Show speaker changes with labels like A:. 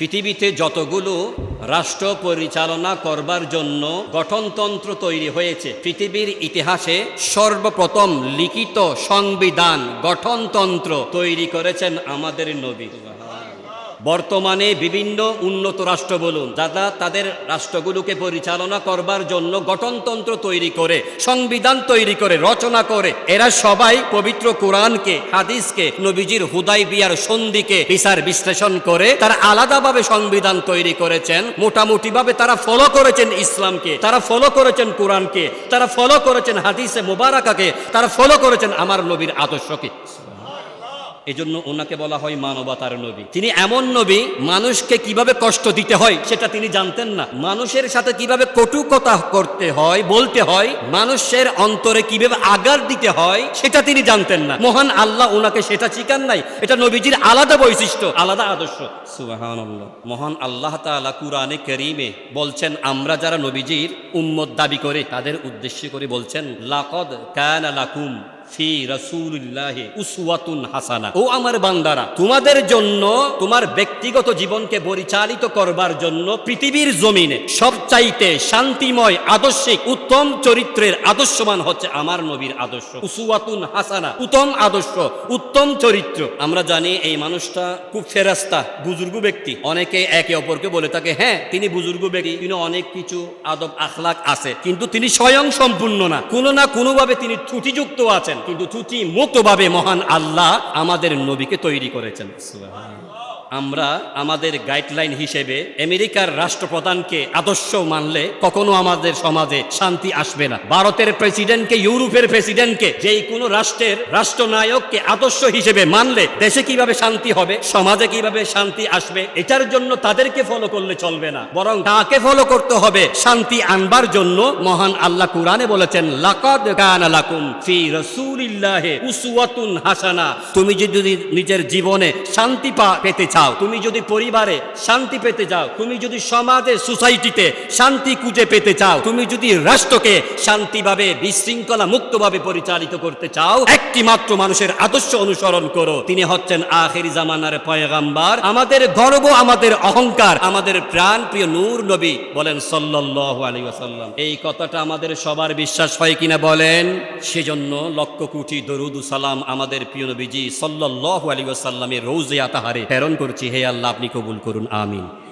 A: পৃথিবীতে যতগুলো রাষ্ট্র পরিচালনা করবার জন্য গঠনতন্ত্র তৈরি হয়েছে, পৃথিবীর ইতিহাসে সর্বপ্রথম লিখিত সংবিধান গঠনতন্ত্র তৈরি করেছেন আমাদের নবী। বর্তমানে বিভিন্ন উন্নত রাষ্ট্র বলুন, যারা তাদের রাষ্ট্রগুলোকে পরিচালনা করবার জন্য গঠনতন্ত্র তৈরি করে, সংবিধান তৈরি করে, রচনা করে, এরা সবাই পবিত্র কোরআনকে, হাদিসকে, নবীজির হুদাই বিয়ার সন্ধিকে বিচার বিশ্লেষণ করে, তারা আলাদাভাবে সংবিধান তৈরি করেছেন, মোটামুটিভাবে তারা ফলো করেছেন ইসলামকে, তারা ফলো করেছেন কোরআনকে, তারা ফলো করেছেন হাদিসে মোবারকাকে, তারা ফলো করেছেন আমার নবীর আদর্শকে। এজন্য ওনাকে বলা হয় মানবতার নবী। তিনি এমন নবী, মানুষকে কীভাবে কষ্ট দিতে হয় সেটা তিনি জানতেন না। মানুষের সাথে কীভাবে কটু কথা করতে হয়, বলতে হয়, মানুষের অন্তরে কীভাবে আগার দিতে হয় সেটা তিনি জানতেন না। মহান আল্লাহ ওনাকে সেটা শিকার নাই। এটা নবীজির আলাদা বৈশিষ্ট্য, আলাদা আদর্শ। মহান আল্লাহ তাআলা কুরআনে করিমে বলছেন, আমরা যারা নবীজির উম্মত দাবি করে, তাদের উদ্দেশ্য করে বলছেন, লাকদ কানা লাকুম ফি রাসূলিল্লাহি উসওয়াতুন হাসানা। ও আমার বান্দারা, তোমাদের জন্য, তোমার ব্যক্তিগত জীবনকে পরিচালিত করবার জন্য পৃথিবীর জমিনে সবচাইতে শান্তিময়, আদর্শিক, উত্তম চরিত্রের আদর্শমান হচ্ছে আমার নবীর আদর্শ। উসওয়াতুন হাসানা, উত্তম আদর্শ, উত্তম চরিত্র। আমরা জানি এই মানুষটা খুব ফেরাস্তা, বুজুর্গ ব্যক্তি। অনেকে একে অপরকে বলে থাকে হ্যাঁ তিনি বুজুর্গ ব্যক্তি, তিনি অনেক কিছু আদব আখলাক আছে, কিন্তু তিনি স্বয়ং সম্পূর্ণ না। কোনো না কোনোভাবে তিনি ত্রুটিযুক্ত আছেন। কিন্তু ত্রুটি মুক্তভাবে মহান আল্লাহ আমাদের নবীকে তৈরি করেছেন। আমরা আমাদের গাইডলাইন হিসেবে আমেরিকার রাষ্ট্রপ্রধানকে আদর্শ মানলে কখনো আমাদের সমাজে শান্তি আসবে না। ভারতের প্রেসিডেন্টকে, ইউরোপের প্রেসিডেন্টকে, যেই কোনো রাষ্ট্রের রাষ্ট্রনায়ককে আদর্শ হিসেবে মানলে দেশে কীভাবে শান্তি হবে, সমাজে কীভাবে শান্তি আসবে, এটার জন্য তাদেরকে ফলো করলে চলবে না। বরং তাকে ফলো করতে হবে শান্তি আনবার জন্য। মহান আল্লাহ কুরআনে বলেছেন, লাকাদ কানা লাকুম ফি রাসূলিল্লাহি উসওয়াতুন হাসানা। তুমি যদি নিজের জীবনে শান্তি পেতে চাও। তুমি যদি পরিবারে শান্তি পেতে চাও, তুমি যদি সমাজে, সোসাইটিতে শান্তি খুঁজে পেতে চাও, তুমি যদি রাষ্ট্রকে শান্তিভাবে বিশৃঙ্খলা মুক্তভাবে পরিচালিত করতে চাও একটি মাত্র মানুষের আদর্শ অনুসরণ করো। তিনি হচ্ছেন আখেরি জামানার পয়গাম্বার। আমাদের গর্ব, আমাদের অহংকার, আমাদের প্রাণ প্রিয় নূর নবী বলেন সাল্লাল্লাহু আলাইহি ওয়াসাল্লাম। এই কথাটা আমাদের সবার বিশ্বাস হয় কিনা বলেন? সেজন্য লক্ষ কোটি দরুদ সালাম আমাদের প্রিয় নবীজি সাল্লাল্লাহু আলাইহি ওয়াসাল্লামের রোজে আতাহারে প্রেরণ করছি হে আল্লাহ আপনি কবুল করুন আমিন।